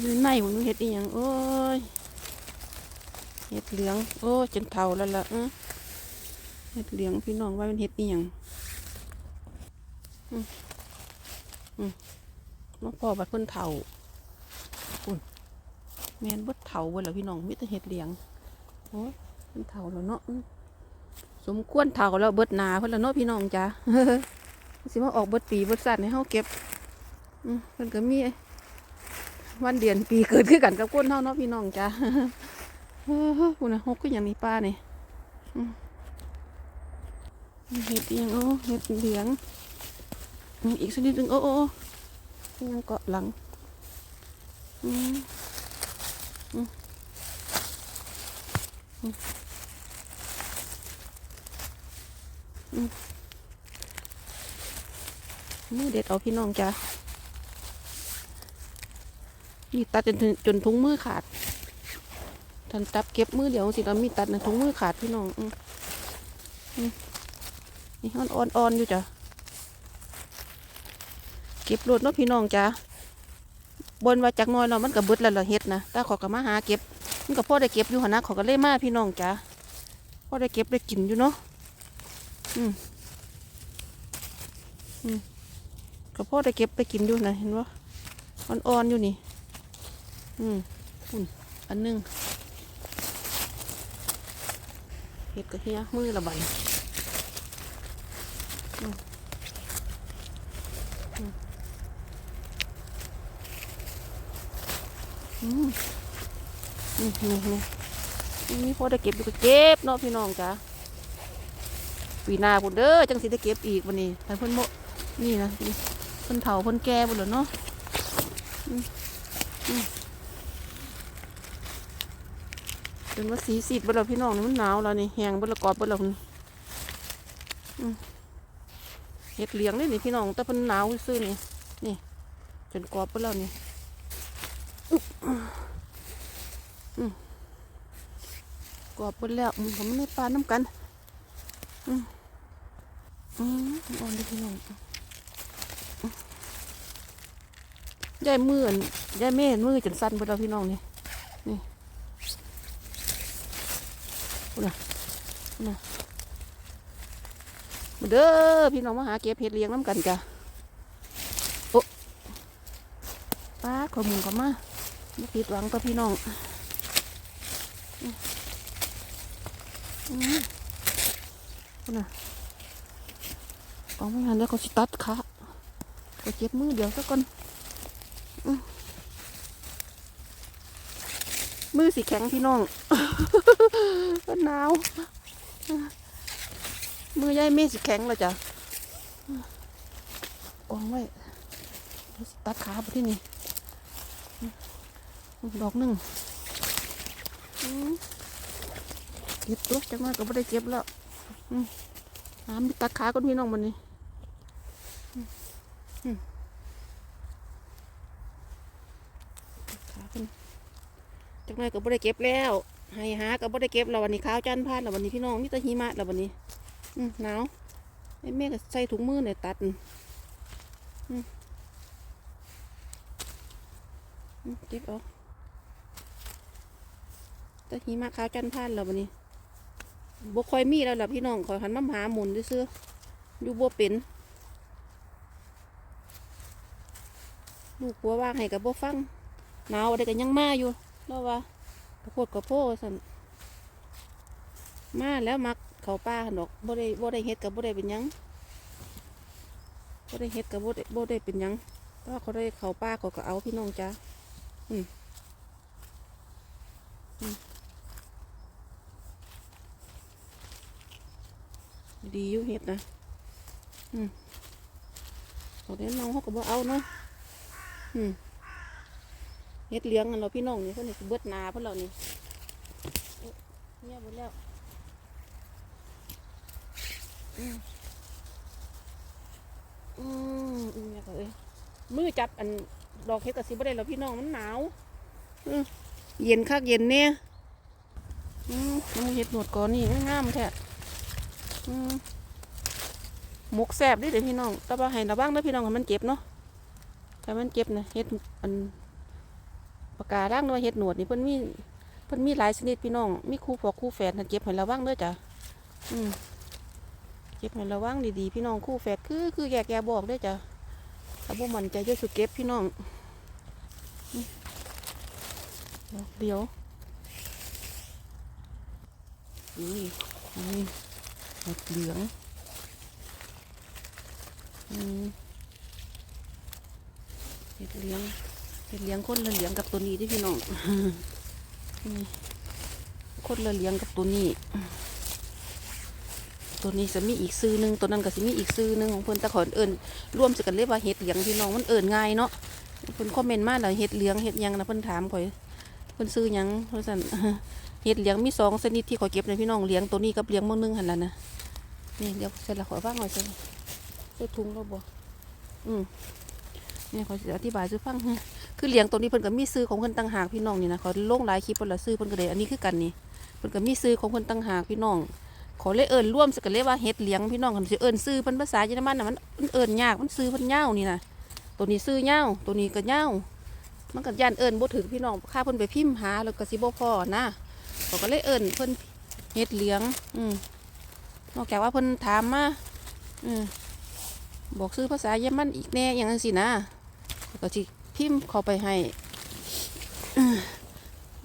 อยู่ในผมเห็ดอีหยังโอ้ยเห็ดเหลืองโอ้ยจนเท่าแล้วล่ะอื้อเห็ดเหลืองพี่น้องว่าเป็นเห็ดอีหยังอืมอืมน้องพ่อบัดเพิ่นเท่าอุ่นแมนเบิดเท่าเบิดแล้วพี่น้องมีแต่เห็ดเหลืองโอ้ยเพิ่นเท่าแล้วเนาะอื้อสมควรเท่าแล้วเบิดหนาเพิ่นแล้วเนาะพี่น้องจ้าสิมาออกเบิดปีเบิดสัตว์ให้เฮาเก็บอืมเพิ่นก็มี วันเดือนปีเกิดขึ้นกันกับคนเฮาเนาะพี่น้องจ้าคุณน่ะหกก็ยังมีป้าเนี่อืมเห็ดอีหยังโอ้เห็ดเหลืองอืมอีกสักนิดหนึงโอ้โอ้ยังเกาะหลังอืมอืมอืมอืมมือเด็ดเอาพี่น้องจ้า มีตัดจนจนถุงมือขาดทันตับเก็บมือเดียวสิเรามีตัดในะถุงมือขาดพี่น้องอนี่อ่อนอ่อนอออยู่จ้ะเก็บรถเนาะพี่น้องจ้ะบนว่าจักน้อยเราะมันก็เบิดแล้วละเฮ็ดนะแต่ขอก็มาหาเก็บ มันก็พ่อได้เก็บอยู่หนะขอก็เลยมาพี่น้องจ้ะพ่อได้เก็บได้กินอยู่เนาะอืมอืมก็พ่อได้เก็บได้กินอยู่นะเห็นว่าอ่อนๆอยู่นี่ อืมอุ่นอันหนึงเห็ดกระเฮียมือละใบอืมอืมอืมอืมนี่นี่นี่พอได้เก็บอยู่ก็เก็บเนาะพี่น้องจ้ะปีหน้าพุ่นเด้อจังสิได้เก็บอีกวันนี้ให้เพิ่นโมนี่นะเพิ่นเฒ่าเพิ่นแก่พุ่นแล้วเนาะ จนว่าสีสีดบดแล้วพี่น้องนี่มันหนาวแล้วนี่แหงบดแล้วกรอบบดแล้วพุ่นอืมเห็ดเหลียงนี่นี่พี่น้องแต่เพิ่นหนาวซื่อนี่นี่จนกรอบเบดแล้วนี่กรอบเบดแล้วมันก็ไม่ได้ปาน้ำกันอืมอืมอ่อนด้พี่น้องยายมือนยายเม่มือจนสั่นบดแล้วพี่น้องนี่นี่ มาเด้อพี่น้องมาหาเก็บเห็ดเลี้ยงน้ำกันจ้ะโอ้ป้าขอมุนก็มาไม่ผิดหวังก็พี่น้องอืมอืมพุ่นน่ะเออกไม่หันแล้วเขาสิตัดขาก็เจ็บมือเดี๋ยวสักก่อนอื มือสีแข็งพี่น้องก็หนาวมือยายเมฆสิแข็งแล้วจ้ะกองไว้ตัดขาไปที่นี่ดอกหนึ่งเก็บตัวจังว่าก็ไม่ได้เก็บแล้วน้ำตัดขาก่อนพี่น้องมันนี่อืมอืมตัดขาก่อน จังว่าก็ไม่ได้เก็บแล้วให้หาก็ไม่ได้เก็บแล้ววันนี้ข้าวจานพานแล้ววันนี้พี่น้องมีแต่หิมะแล้ววันนี้ อืมหนาวไอ้แม่ก็ใส่ถุงมือเนี่ยตัดอืมเก็บเอาต่หิมะขาวจันทร์พานแล้ววันนี้บกคอยมีแล้วล่ะพี่น้องคอยหันมาหาหมุนด้วยเสื้ออยู่บัวเป็นลูกบัวว่างให้กับบัวฟังหนาวอะไรกันยังมาอยู่ แล้วว่ากระโพดกระโพดสันมาแล้วมักเขาป้าหนอกบ่ได้บ่ได้เฮ็ดกับบ่ได้เป็นยังบ่ได้เฮ็ดกับบ่ได้บ่ได้เป็นยังถ้าเขาได้เขาป้าเขาก็เอาพี่น้องจ้าอืมดีอยู่เฮ็ดนะอืมเขาได้น้องเขาก็บ่เอาเนาะอืม เฮ็ดเลี้ยงกันเราพี่น้องนี่เพิ่นนี่สิเบิดนาเพิ่นเรานี่เอ๊ะเนี่ยเบิดแล้วอืมอืมเนี่ยเอ้ยมือจับอันดอกเห็ดกระสิบได้แล้วพี่น้องมันหนาวเย็นคักเย็นเนี่ยอืมน้ำเห็ดหนวดก่อนนี่งามแท้อืมหมกแสบดิเดี๋ยวพี่น้องแต่ว่าให้ระวังนะพี่น้องให้มันเจ็บเนาะถ้ามันเจ็บนะเห็ดอัน ปากการ่างด้วยเห็ดหนวดนี่เพิ่นมีเพิ่นมีหลายชนิดพี่น้อง มีคู่พอกคู่แฝดนะเก็บให้ระวังเด้อจ้ะอืมเก็บให้ระวังดีๆพี่น้องคู่แฝดคือคือแยกแยะบอกเด้อจ้ะถ้าบ่มั่นใจจะสุดเก็บพี่น้องเดี๋ยวนี่นี่ห็ดเหลืองอืมห็ดเหลือง เห็ดเลี้ยงคนละเลี้ยงกับตัวนี้ที่พี่น้องคนละเลี้ยงกับตัวนี้ ตัวนี้จะมีอีกซื้อหนึ่งตัวนั้นก็จะมีอีกซื้อหนึ่งของเพิ่อนตะขอนเอิญร่วมจะกันเรียกว่าเห็ดเลี้ยงพี่น้องมันเอิญง่ายเนาะเพิ่อนคอมเมนต์มาแล้วเห็ดเลี้ยงเห็ดยังนะเพิ่อนถามข่อยเพิ่อนซื้อยังเพิ่นสั่นเห็ดเลี้ยงมีสองชนิดที่ข่อยเก็บนพี่น้องเลี้ยงตัวนี้กับเลี้ยงมื้อนึงหันละนะนี่เดี๋ยวเสร็จแล้วขอยว่างหน่อยเสร็จใส่ถุงแล้วบ่อืม เนี่ยขอยสิอธิบายซื้อฟังคือเลี้ยงตัวนี้เพิ่นก็มีซื้อของเพิ่นต่างหากพี่น้องนี่นะเขาลงหลายคลิปเพิ่นละซื้อเพิ่นก็เลยอันนี้คือกันนี่เพิ่นก็มีซื้อของเพิ่นต่างหากพี่น้องขอเลยเอิ้นร่วมสกันเลยว่าเฮ็ดเลี้ยงพี่น้องคันสิเอิ้นซื้อเพิ่นภาษาเยอรมันน่ะมันมันเอิ้นยากมันซื้อเพิ่นยาวนี่นะตัวนี้ซื้อยาวตัวนี้ก็ยาวมันก็ย่านเอิ้นบ่ถึงพี่น้องค่าเพิ่นไปพิมพ์หาแล้วก็สิบ่พอนะเขาก็เลยเอิ้นเพิ่นเฮ็ดเลี้ยง อืมนอกจากว่าเพิ่นถามมาอืมบอกซื้อภาษาเยอรมันอีกแน่อย่างนั้นสินะ ก็สิพิมพ์เข้าไปให้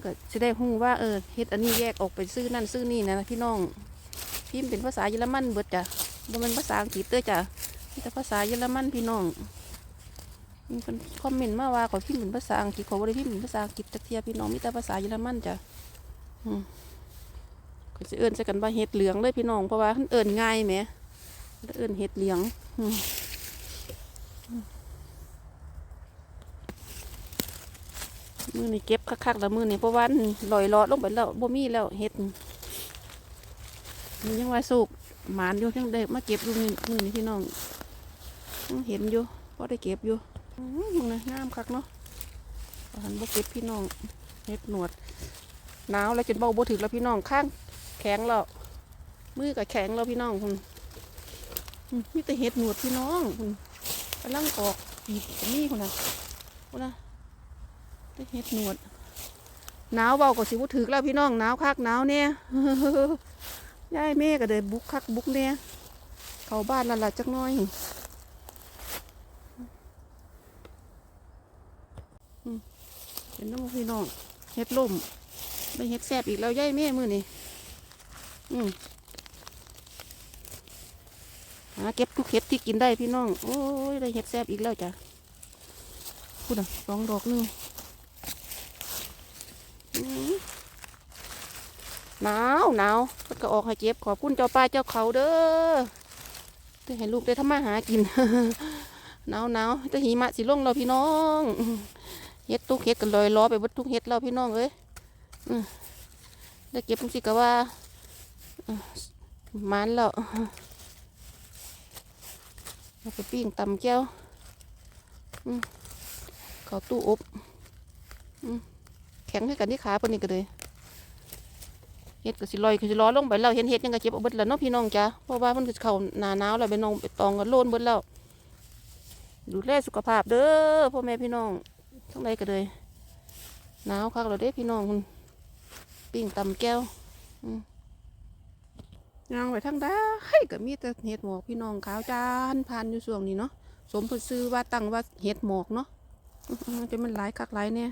ก็จะได้หูว่าเออเฮ็ดอันนี้แยกออกไปซื้อนั่นซื้อนี่นะพี่น้อง พิมพ์เป็นภาษาเยอรมันเบิดจ้ะบ่แมันภาษาอังกฤษเด้อจ้ะมีแต่ภาษาเยอรมันพี่น้องมีคนคอมเมนต์มาว่าขอพิมพ์เป็นภาษาอังกฤษขอบ่ได้พิมพ์เป็นภาษาอังกฤษจักเทียพี่น้องมีแต่ภาษาเยอรมันจ้ะอืมก็จะเอิ้นใส่กันว่าเห็ดเหลืองเลยพี่น้องเพราะว่าเพิ่นเอิ้นง่ายแหมเอิ้นเห็ดเหลืองอืม มือนี่เก็บคักๆแล้วมือนี่เพราะว่าลอยลอดลงไปแล้วบ่มีแล้วเฮ็ดมันยังว่าสุกหมานอยู่ยังได้มาเก็บอยู่นี่มือนี่พี่น้องเห็นอยู่พอได้เก็บอยู่มึงนะงามคักเนาะหันบ่เก็บพี่น้องเฮ็ดหนวดหนาวแล้วจนเบาบ่ถึกแล้วพี่น้องข้างแข็งแล้วมือก็แข็งแล้วพี่น้องคุณมีแต่เฮ็ดหนวดพี่น้องคุณกำลังออกอีกนี่คุณนะคุณนะ เฮ็ดหนวดหนาวเบาก็สิบ่ถึกแล้วพี่น้องหนาวคักหนาวเนี่ยยายแม่ก็เดินบุกคักบุกเนี่ยเข้าบ้านละละจักน้อยเห็นน้ำพี่น้องเฮ็ดล่มได้เฮ็ดแซบอีกแล้วยายแม่มือนี่อืมหาเก็บทุกเห็ดที่กินได้พี่น้อง โอ้ยได้เห็ดแซบอีกแล้วจ้ะพูดอะสองดอกนึง หนาวหนาวเพิ่นก็ออกให้เก็บขอบคุณเจ้าป้าเจ้าเขาเด้อได้ให้ลูกได้ทำมาหากินหนาวหนาวจะหิมะสิลงเราพี่น้องเฮ็ดทุกเฮ็ดกันลอยล้อไปบดทุกเฮ็ดเราพี่น้องเอ้ยได้เก็บจังสิกะว่ามันแล้วเราไปปิ้งตำแก้วเขาตู้อบ แข็งให้กันที่ขาพิ่นนี่ก็เลยเฮ็ดก็สิลอยก็สิล้อลงไปแล้วเห็นเฮ็ดยังก็เจ็บเอาเบิดแล้วเนาะพี่น้องจ้ะเพราะว่าเพิ่นก็เข้าหน้าหนาวแล้วไปน้องไปตองกันโลนเบิดแล้วดูแลสุขภาพเด้อพ่อแม่พี่น้องทั้งใดก็เลยหนาวคักแล้วเด้พี่น้องคุณปิ้งตำแก้วย่างไปทางใดก็มีแต่เห็ดหมอกพี่น้องขาวจานผ่านอยู่ช่วงนี้เนาะสมพิ่นซื้อว่าตั้งว่าเห็ดหมอกเนาะจะมันหลายคักหลายเนี่ย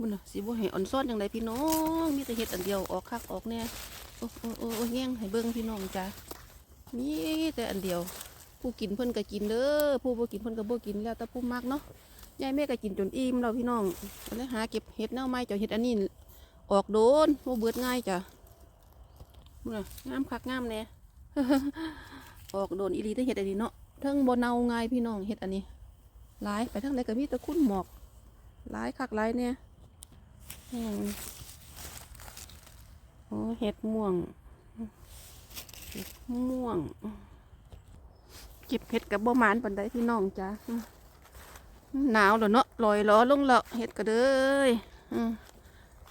มันสิบ่ให้อ่อนซ้อนอย่างไรพี่น้องมีแต่เห็ดอันเดียวออกคักออกแน่โอ้โอ้โอ้โอ้แย่งให้เบิ่งพี่น้องจ้ะมีแต่อันเดียว ผู้กินเพิ่นก็กินเด้อผู้บ่กินเพิ่นก็บ่กินแล้วแต่ผู้มักเนาะยายแม่ก็กินจนอิ่มแล้วพี่น้องก็เลยหาเก็บเห็ดแนวใหม่จ้ะเห็ดอันนี้ออกโดนบ่เบิดง่ายจ้ะมันงามคักงามแน่ออกโดนอีหลีแต่เห็ดอันนี้เนาะเทั้งบ่เน่าง่ายพี่น้องเห็ดอันนี้หลายไปทั้งไหนก็มีแต่คุณหมอกหลายคักหลายเนี่ย อืมโอ้เห็ดม่วงเห็ดม่วง เก็บเห็ดกับบ่มานปันไดพี่น้องจ้ะอืมหนาวแล้วเนาะลอยล้อลงแล้วเห็ดก็เด้ยอืม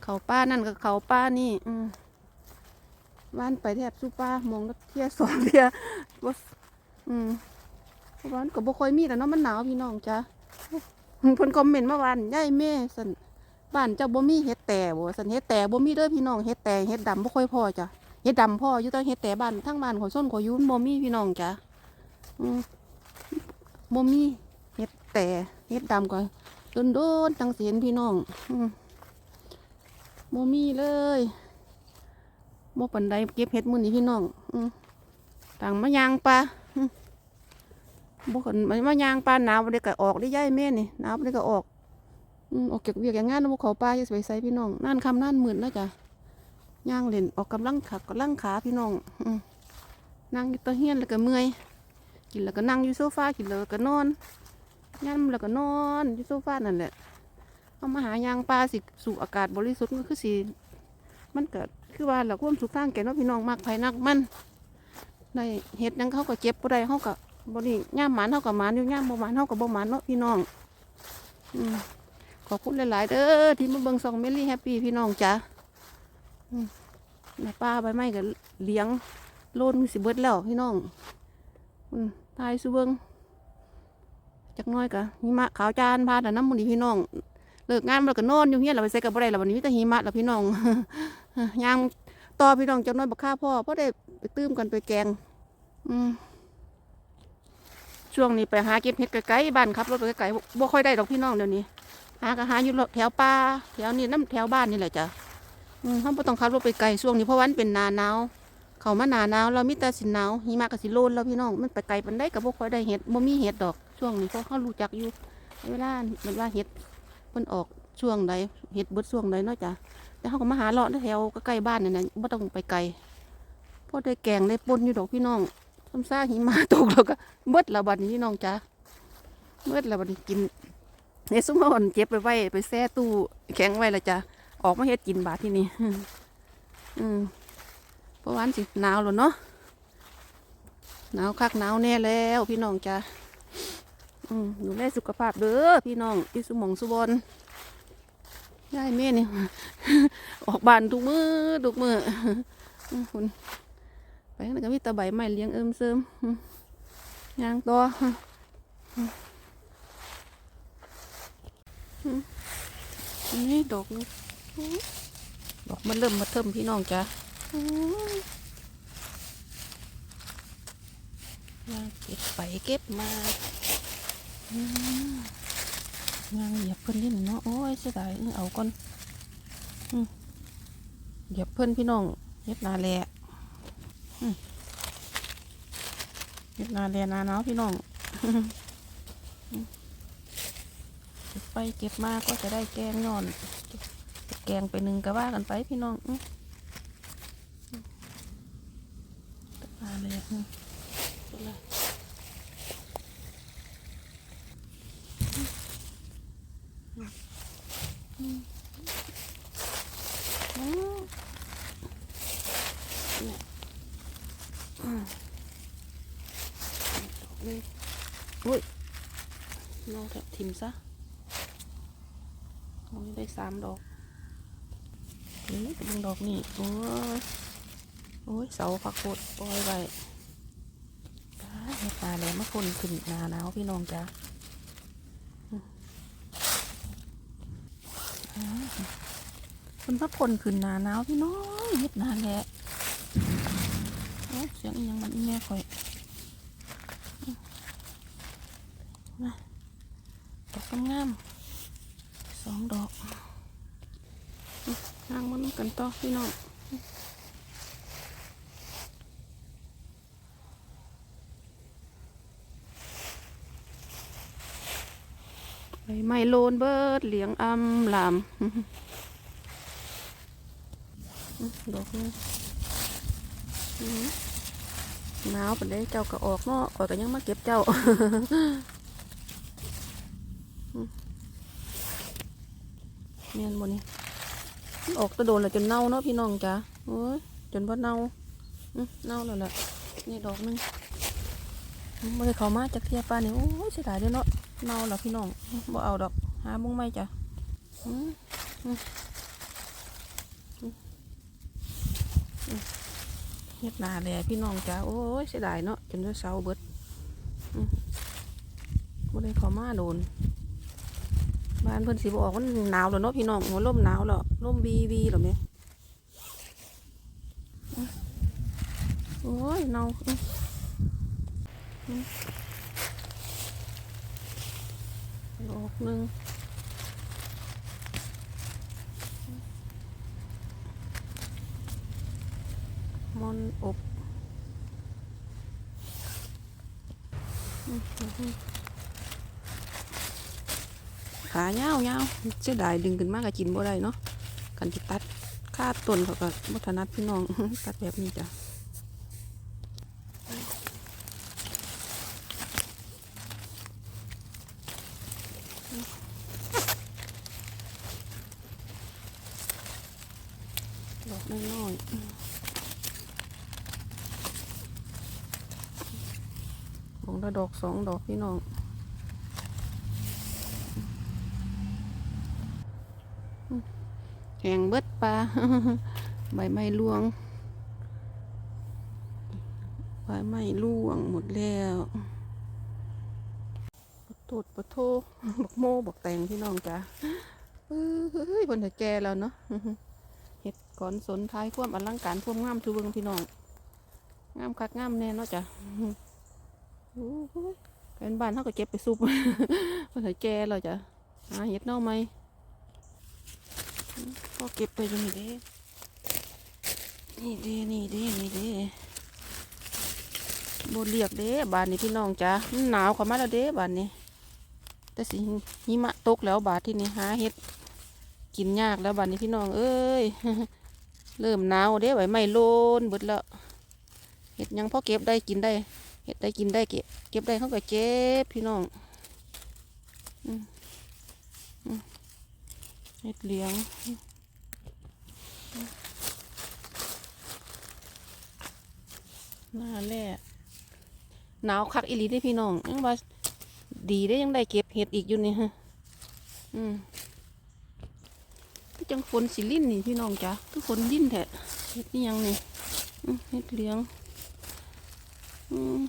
เขาป้านั่นกับเขาป้านี่ว่านไปแทบสู้ป้ามองแล้วเที่ยสองเที่ยว่าอืมวันก็บ่ค่อยมีแต่เนาะมันหนาวพี่น้องจ้ะเพิ่นคอมเมนต์เมื่อวานย่ายแม่สัน บ้านเจ้าบ่มีเฮ็ดแต่บ่สันเฮ็ดแต่บ่มีเด้อพี่น้องเฮ็ดแต่เฮ็ดดำบ่ค่อยพอจ้ะเฮ็ดดำพ่ออยู่แต่เฮ็ดแต่บ้านทั้งบ้านขอยส้นขอยอยุ่นบ่มีพี่น้องจ้ะอืมบ่มีเฮ็ดแต่เฮ็ดดำก็โดนๆจังสิเห็นพี่น้องอืมบ่มีเลยบ่ปานใดเก็บเฮ็ดมื้อนี้พี่น้องอืมต่างมายางปลาอืมบ่คนมายางปลาหนาวบ่ได้ก็ออกได้ย่ายแม่นี่หนาวบ่ได้ก็ออก อืมอกจากเวียกอย่างงานนำเขาป่าจะไปใส่พี่น้องนั่นคำนั่นหมื่นแล้วจ้ะย่างเล่นออกกำลังขากำลังขาพี่น้องอนั่งอยู่ตะเฮียนแล้วก็เมื่อยกินแล้วก็นั่งอยู่โซฟากินแล้วก็นอนย่ำแล้วก็นอนอยู่โซฟานั่นแหละเอามาหายางปลาสิสูบอากาศบริสุทธิ์มันคือสิมันเกิดคือว่าเราควมสุขทางแก่เนาพี่น้องมากภายนักมันในเห็ดยังเขาก็เจ็บบ่ได้เขาก็บ่นี่ย่ามหมานเขาก็หมานอยู่ย่ามบ่หมานเขาก็บ่หมานเนาะพี่น้อง อืม ขอบคุณหลาย ๆ เด้อที่มาเบิ่งซองเมลี่แฮปปี้พี่น้องจ้ะแม่ป้าใบไม้ก็เลี้ยงโลนสิเบิดแล้วพี่น้องอืมทายสุเบิงจักน้อยกะหิมะขาวจานพาแต่น้ำมันดีพี่น้องเลิกงานมาแล้วก็นอนอยู่เฮียเราไปใส่กับบ่ได้แล้ววันนี้มีแต่หิมะแล้วพี่น้องยางต่อพี่น้องจักน้อยบักข้าพ่อพ่อได้ไปตื้มกันไปแกง อืมช่วงนี้ไปหาเก็บเห็ดไกลๆบ้านครับรถไปไกลๆบ่ค่อยได้ดอกพี่น้องเดี๋ยวนี้ หากะหาอยู่แถวป่าแถวนี้น้ำแถวบ้านนี่แหละจ้ะอืมเขาไม่ต้องขับรถไปไกลช่วงนี้เพราะวันเป็นหนาหนาวเขามาหนาหนาวเรามีแต่สินหนาวหิมะกับสิโลนแล้วพี่น้องมันไปไกลปันได้กับพวกคอยได้เห็ดบ่มีเห็ดดอกช่วงนี้เพราะเขารู้จักอยู่เวลาเวลาเห็ดมันออกช่วงใดเห็ดเบิดช่วงใดเนาะจ้ะแต่เขาก็มาหาเลาะแถวใกล้บ้านนี่นะไม่ต้องไปไกลเพราะได้แกงได้ปนอยู่ดอกพี่น้องซ้ำซ่าหิมะตกแล้วก็เบิดละบัดนี้พี่น้องจ้ะเบิดละบัดนี้กิน เนี่ยซุ้มอ่อนเจ็บไปไว้ไปแช่ตู้แข็งไว้ละจ้ะออกมาเฮ็ดกินบาทที่นี่อืมเพราะวันสิหนาวแล้วเนาะหนาวคักหนาวแน่แล้วพี่น้องจ้ะอืมดูแลสุขภาพเด้อพี่น้องที่สมองสุบอนยายแม่นี่ออกบานทุกมือทุกมือคุณไปนั่นก็มีตะใบไม้เลี้ยงเอิมเซิมอืมย่างตัว นี่ดอกนี่ดอกมันเริ่มมาเทิมพี่น้องจ้ะอื้อมาเก็บไปเก็บมาอื้อยางเหยียบเพิ่นนี่เนาะโอ้ยเสียดายเออเอาก่อนอื้อเหยียบเพิ่นพี่น้องเฮ็ดนาแลอื้อเฮ็ดนาแลนาหนาวพี่น้องเก็บ ไปเก็บมาก็จะได้แกงนอน แกงไปหนึ่งก็ว่ากันไปพี่น้องอื้อตะปาเลยอื้อเอาละอื้ออื้อเนี่ยอื้อดอกนี้อุ้ยนอกจากทิมซะโอ้ยได้ สามดอกนี่กำลังดอกนี่โอ้ยโอ้ยเสาผักโคดปล่อยไว้ตาเห็ดตาแหลมมาคนขึ้นนาหนาวพี่น้องจ้าคนพักคนขึ้นนาหนาวพี่น้องเห็ดนาแหละเสียงอีหยังมันอีแม่คอยมาดอกงามๆ สองดอกนางมันกัน ต่อพี่น้องใบไม้โลนเบิดเหลียงอำลามดอกนี้หนาวปนใดเจ้าก็ออกเนาะข่อยก็ยังมาเก็บเจ้าเมียนบนนี้มัน ออกตะโดนแล้วจนเน่าเนาะพี่น้องจ้ะโอ้ยจนว่าเน่าเน่าแล้วแหละนี่ดอกนึงไม่ได้เขามาจากเทียปลานี่โอ้ยเสียดายด้วยเนาะเน่าแล้วพี่น้องบ่เอาดอกหาบุ้งไม่จ้ะอื้ออื้ออื้ออื้อเฮ็ดนาแหล่พี่น้องจ้ะโอ้ยเสียดายเนาะจนว่าเสาเบิดอื้อบ่ได้เขามาโดน บ้านเพิ่นสิบออกมันหนาวแล้วเนาะพี่น้องหัวลมหนาวแล้วลมบีบีแล้วแม่โอ้ยเนาอื้ออื้อดอกหนึ่งมอนอบอื้อหือ ขาเงาเงาเสียดายดึงขึ้นมากก็กินบ่ได้เนาะกันที่ตัดค่าต้นเขาก็บ่ถนัดพี่น้องตัดแบบนี้จ้ะดอกน้อยๆของละดอกสองดอกพี่น้อง แข่งเบิดปลาใบไม้ร่วง ใบไม้ร่วงหมดแล้วปะโตดปะโทบักโมบักแตงพี่น้องจ้ะเอ้ยบนถแก่แล้วเนาะเห็ดก่อนสนท้ายควมอลังการควมงามทูเบิงพี่น้อง งามคักงามแน่เนาะจ้ะโอ้โหเป็นบ้านเขาก็เก็บไปซุปบนถแก่แล้วจ้ะหาเห็ดเน่าไหม ก็เก็บไปจนนี่เด้นี่เด้นี่เด้นี่เด้บนเรียกเด้บานนี้พี่น้องจ้ะมันหนาวเข้ามาแล้วเด้บานนี้ แต่สิหิมะตกแล้วบาดที่นี่หาเห็ดกินยากแล้วบานนี้พี่น้องเอ้ยเริ่มหนาวเด้ไว้ไม่โลนเบิดแล้วเห็ดยังพ่อเก็บได้กินได้เห็ดได้กินได้เก็บเก็บได้เขาก็เก็บพี่น้องเห็ดเหลียง หน้าแร่หนาวคักอีหลีได้พี่น้องยังว่าดีได้ยังได้เก็บเห็ดอีกอยู่นี่ฮะ อืมจังฝนสิลิ่นนี่พี่น้องจ้ะคือฝนลิ่นแท้เห็ดนี่ยังนี่เห็ดเหลืองอืม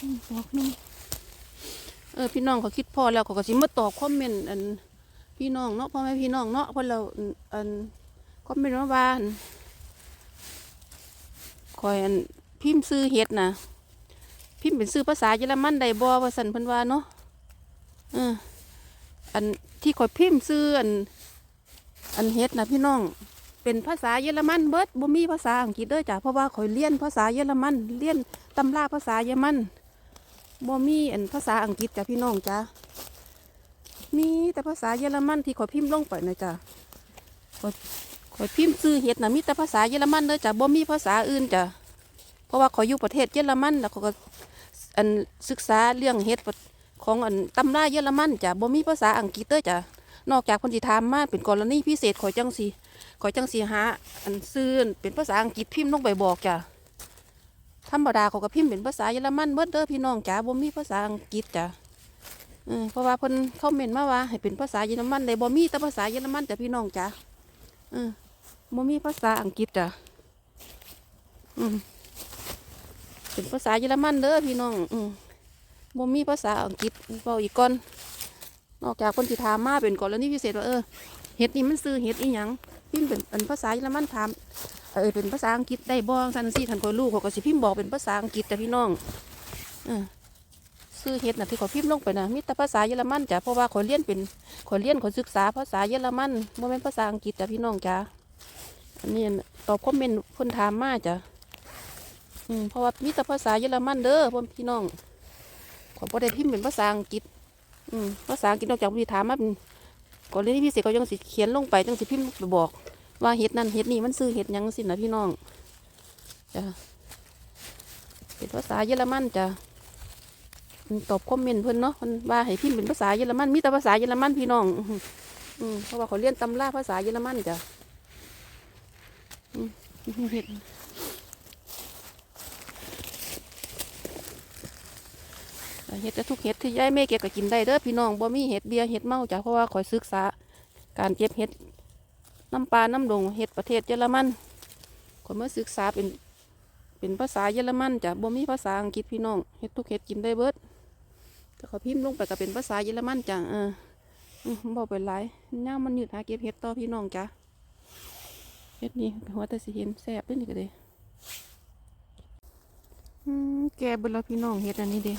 อืมดอกนึงเออพี่น้องเขาคิดพอแล้วเขาก็สิมาตอบคอมเมนต์อันพี่น้องเนาะพ่อแม่พี่น้องเนาะเพราะเราอันคอมเมนต์มาว่าอัน คอยอันพิมพ์ซื้อเฮ็ดนะพิมพ์เป็นซื้อภาษาเยอรมันไดบ่ว่าสันพิ่นวาเนาะเอออันที่คอยพิมพ์ซื้ออันอันเฮ็ดนะพี่น้อง เป็นภาษาเยอรมันเบิดบ่มีภาษาอังกฤษเด้อจ้ะเพราะว่าคอยเรียนภาษาเยอรมันเรียนตำราภาษาเยอรมันบ่มีอันภาษาอังกฤษจ้ะพี่น้องจ้ะมีแต่ภาษาเยอรมันที่คอยพิมพ์ลงไปนะจ้ะขอ ยพิมพ์ซื้อเห็ดนะมีแต่ภาษาเยอรมันเด้อจ้ะบ่มีภาษาอื่นจ้ะเพราะว่าข่อยอยู่ประเทศเยอรมันแล้วเขาก็อันศึกษาเรื่องเห็ดของอันตำราเยอรมันจ้ะบ่มีภาษาอังกฤษเด้จ้ะนอกจากคนสิถามมาเป็นกรณีพิเศษข่อยจังสิข่อยจังสิหาอันซื้อเป็นภาษาอังกฤษพิมพ์ลงไปบอกจ้ะธรรมดาเขาก็พิมพ์เป็นภาษาเยอรมันเบิดเด้อพี่น้องจ้ะบ่มีภาษาอังกฤษจ้ะเพราะว่าเพิ่นคอมเมนมาว่าให้เป็นภาษาเยอรมันได้บ่มีแต่ภาษาเยอรมันจ้ะพี่น้องจ้ะเออ บ่มีภาษาอังกฤษจ้ะอืมเป็นภาษาเยอรมันเด้อพี่น้อง อืมบ่มีภาษาอังกฤษเว้าอีกก่อนนอกจากคนที่ถามมาเป็นกรณีพิเศษว่าเออเห็ดนี่มันซื้อเห็ดอีหยังพิมพ์เป็นเป็นภาษาเยอรมันถามเออเป็นภาษาอังกฤษได้บ่ทันสิทันก็ลูกเขาก็สิพิมพ์บอกเป็นภาษาอังกฤษจ้ะพี่น้องอซื้อเห็ดน่ะที่เขาพิมพ์ลงไปนะมีแต่ภาษาเยอรมันจ้ะเพราะว่าเขาเรียนเป็นเขาเรียนเขาศึกษาภาษาเยอรมันบ่แม่นภาษาอังกฤษจ้ะพี่น้องจ้ะ อันนี้ตอบคอมเมนต์เพิ่นถามมาจ้ะอืมเพราะว่ามีแต่ภาษาเยอรมันเด้อพ่อพี่น้องขอบ่ได้พิมพ์เป็นภาษาอังกฤษ อืมภาษาอังกฤษนอกจากพี่ถามมาเป็นก่อนเรียนพิเศษเขายังสิเขียนลงไปจังสิพิมพ์ไปบอก ว่าเห็ดนั่นเห็ดนี่มันซื้อเห็ดยังสินะพี่น้องจ้ะเป็นภาษาเยอรมันจ้ะตอบคอมเมนต์เพิ่นเนาะเพิ่นว่าให้พิมพ์เป็นภาษาเยอรมันมีแต่ภาษาเยอรมันพี่น้อง อืมเพราะว่าเขาเรียนตำราภาษาเยอรมันจ้ะ เห็ดเห็ดจะทุกเห็ดที่ยายแม่เก็บก็กินได้เด้อพี่น้องบ่มีเห็ดเบียเห็ดเมาจ้ะเพราะว่าคอยศึกษาการเก็บเห็ดน้ำปลาน้ำดงเห็ดประเทศเยอรมันคอยมาศึกษาเป็นเป็นภาษาเยอรมันจ้ะบ่มีภาษาอังกฤษพี่น้องเห็ดทุกเห็ดกินได้เบิดแต่เขาพิมพ์ลงไปก็เป็นภาษาเยอรมันจังเอออืมบอกไปหลายย่ามันหยืดหาเก็บเห็ดต่อพี่น้องจ้ะ เห็ดนี่หัวแต่สิเห็นแซ่บด้วยนี่ก็เลยแก่บนแล้วพี่น้องเห็ดอันนี้เด้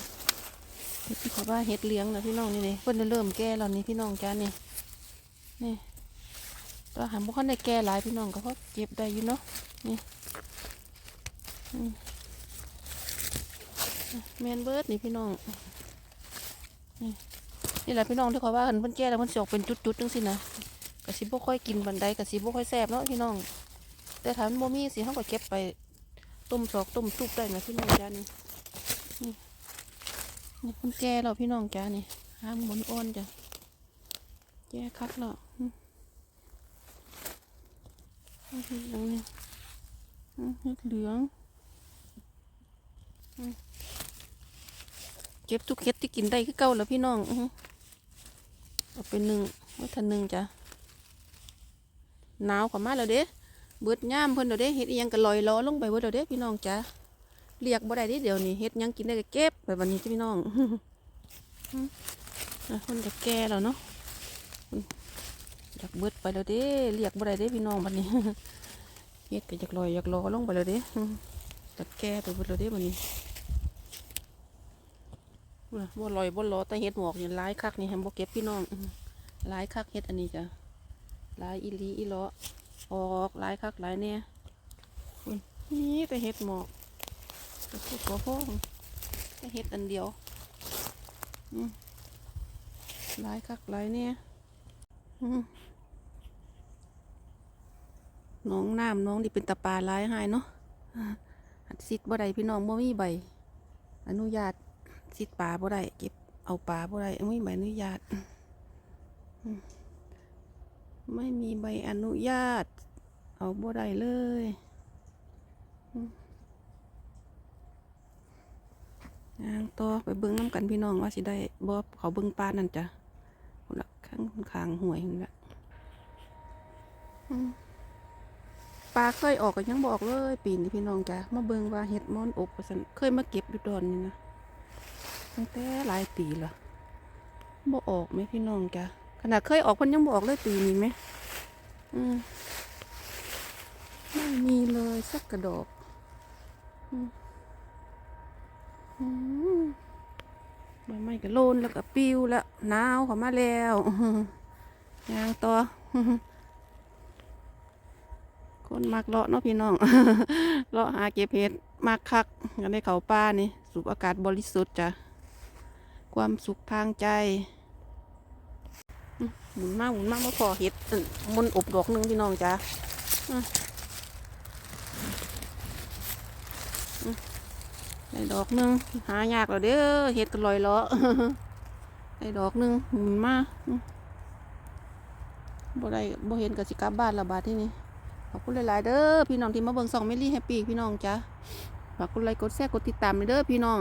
เห็ดที่เขาว่าเห็ดเลี้ยงแล้วพี่น้องนี่เด้เพิ่นได้เริ่มแก่แล้วนี่พี่น้องจ้ะนี่นี่ตัวหามพวกเขาได้แก่หลายพี่น้องก็เพราะเก็บได้อยู่เนาะนี่แมนเบิร์ดนี่พี่น้องนี่แหละพี่น้องที่เขาว่าเห็นเพิ่นแก่แล้วเพิ่นสิออกเป็นจุดๆจังซี่นะ กะสิบ่ค่อยกินบันไดกะสิบ่ค่อยแซ่บเนาะพี่น้อง แต่ถ้ามันบ่มีสิเฮาก็เก็บไปต้มสอกต้มซุปได้นะพี่น้องจ้านี่นี่นี่เพิ่นแก่แล้วพี่น้องจ้านี่หางหมุนอ่อนจ้ะแก่คักแล้วอืมอืมเฮ็ดเหลืองนี่อืมเฮ็ดเหลืองอืมเก็บทุกเฮ็ดที่กินได้คือเก่าแล้วพี่น้องอ๋อเอาเป็นหนึ่งว่าทันหนึ่งจ้ะ หนาวขามาแล้วเด้เบิดย่ามเพิ่นเดี๋ยวเด้เฮ็ดอีหยังก็ลอยล้อลงไปเบิดเดี๋ยวเด้พี่น้องจ้ะเรียกบ่ได้เดิเดี๋ยวนี้เฮ็ดยังกินได้ก็เก็บไปวันนี้จ้ะพี่น้องอะเพิ่นก็แก่แล้วเนาะอยากเบิดไปแล้วเด้เรียกบ่ได้เด้พี่น้องบัดนี้เฮ็ดก็อยากลอยอยากล้อลงไปแล้วเด้อืมก็แก่ไปเบิดแล้วเด้บัดนี้บ่ลอยบ่ล้อแต่เฮ็ดหมอกนี่หลายคักนี่แฮมบ่เก็บพี่น้องอื้อหลายคักเฮ็ดอันนี้จ้ะ หลายอีลีอีเลาะออกหลายคักหลายแน่อุ้ยนี่แต่เฮ็ดหมอกแต่พูดบ่พอแต่เฮ็ดอันเดียวหลายคักหลายแน่อืมน้องน้ำน้องนี่เป็นตะปาหลายหายเนาะอ่าอันสิทธ์บ่ได้พี่น้องบ่มีใบ อนุญาตสิทธ์ปลาบ่ได้เก็บเอาปลาบ่ได้ไม่มีใบอนุญาต ไม่มีใบอนุญาต เอาบ่ได้เลยอืมย่างต่อไปเบิ้งน้ำกันพี่น้องว่าสิได้บ่เขาเบิ้งปลานั่นจ้ะพุ่นละข้างข้างห่วยนั่นละปลาเคยออกก็ยังบอกเลยปีนี้พี่น้องจ้ะมาเบิ่งว่าเห็ดมอนอบสันเคยมาเก็บอยู่ดอนนี่นะตั้งแต่หลายปีละบ่ออกไหมพี่น้องจ้ะ ขนาดเคยออกเพิ่นยังบอกเลยปีนี้ไหมอืมไม่มีเลยสักกระดอกอืมอืมใบไม้ก็โลนแล้วก็ปิวแล้วหนาวข้ามาแล้วยางต่ออื้อหือคนมักเลาะเนาะพี่น้อง เลาะหาเก็บเห็ดมักคักกันได้เขาป่านี่ สูบอากาศบริสุทธิ์จ้ะ ความสุขทางใจ หมุนมากหมุนมากมาพอเห็ดมันอบดอกหนึงพี่น้องจ้าได้ดอกหนึงหายากแล้วเด้อเห็ดก็ลอยล้อได้ดอกหนึงหมุนมาอืมบ่ได้บ่เห็นกับสิกลับบ้านละบาดที่นี่ขอบคุณหลายๆเด้อพี่น้องที่มาเบิ่งสองเมลี่แฮปปี้พี่น้องจ้าฝากกดไลค์กดแชร์กดติดตามด้วยเด้อพี่น้อง